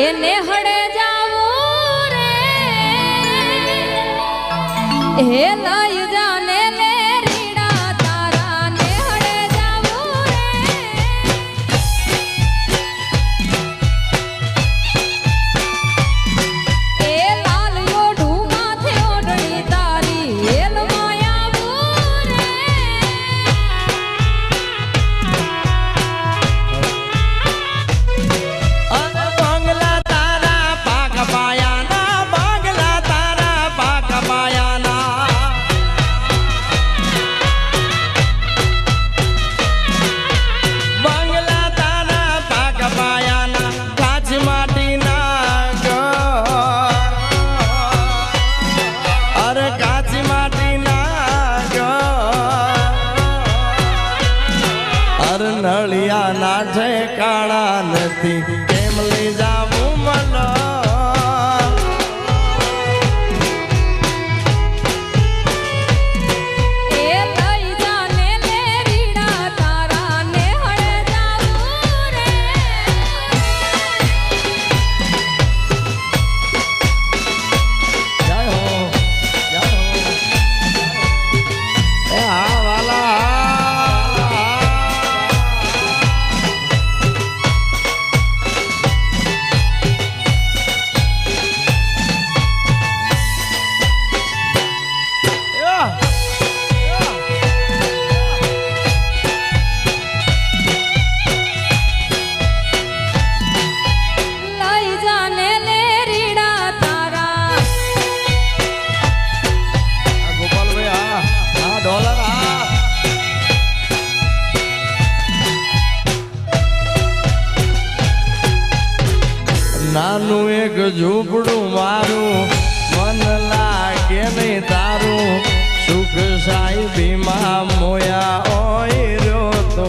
એને હળે જાવું રે. એ લઈ જય કાળા નથી. કેમ લઈ જા નાનું એક ઝૂંપડું મારું મન લાગે નહીં તારું. સુખ સાહેબીમાં મોયા ઓય રહ્યો તો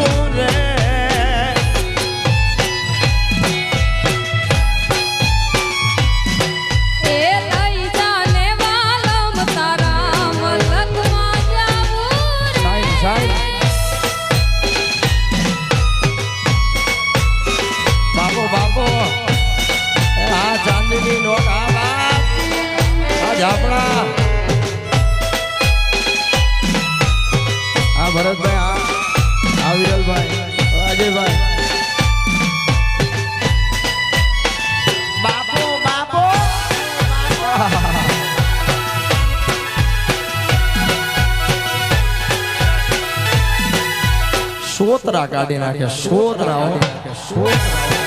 અજયભાઈ અજયભાઈ બાપો બાપો સોતરા કાઢી નાખે સોતરા સોતરા.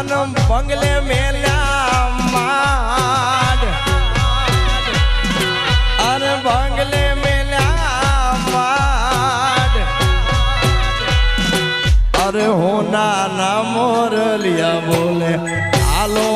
મનમ બંગલે મેલા માડ. અરે બંગલે મેલા માડ. અરે હોના ના મોરલિયા બોલે હાલો